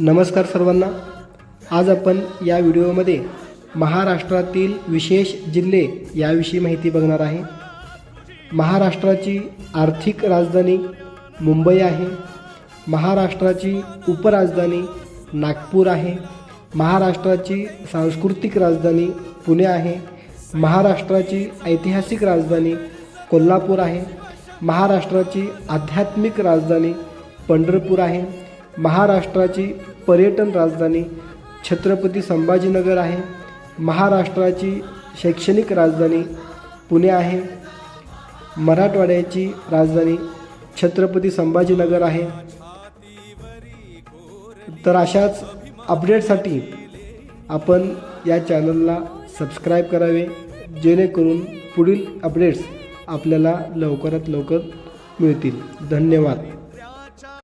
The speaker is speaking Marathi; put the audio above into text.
नमस्कार सर्वांना. आज आपण या व्हिडिओमध्ये महाराष्ट्रातील विशेष जिल्हे याविषयी माहिती बघणार आहे. महाराष्ट्राची आर्थिक राजधानी मुंबई आहे. महाराष्ट्राची उपराजधानी नागपूर आहे. महाराष्ट्राची सांस्कृतिक राजधानी पुणे आहे. महाराष्ट्राची ऐतिहासिक राजधानी कोल्हापूर आहे. महाराष्ट्राची आध्यात्मिक राजधानी पंढरपूर आहे. महाराष्ट्राची पर्यटन राजधानी छत्रपती संभाजीनगर आहे. महाराष्ट्राची शैक्षणिक राजधानी पुणे आहे. मराठवाड्याची राजधानी छत्रपती संभाजीनगर आहे. तर अशाच अपडेटसाठी आपण या चॅनलला सबस्क्राईब करावे जेणेकरून पुढील अपडेट्स आपल्याला लवकरात लवकर मिळतील. धन्यवाद.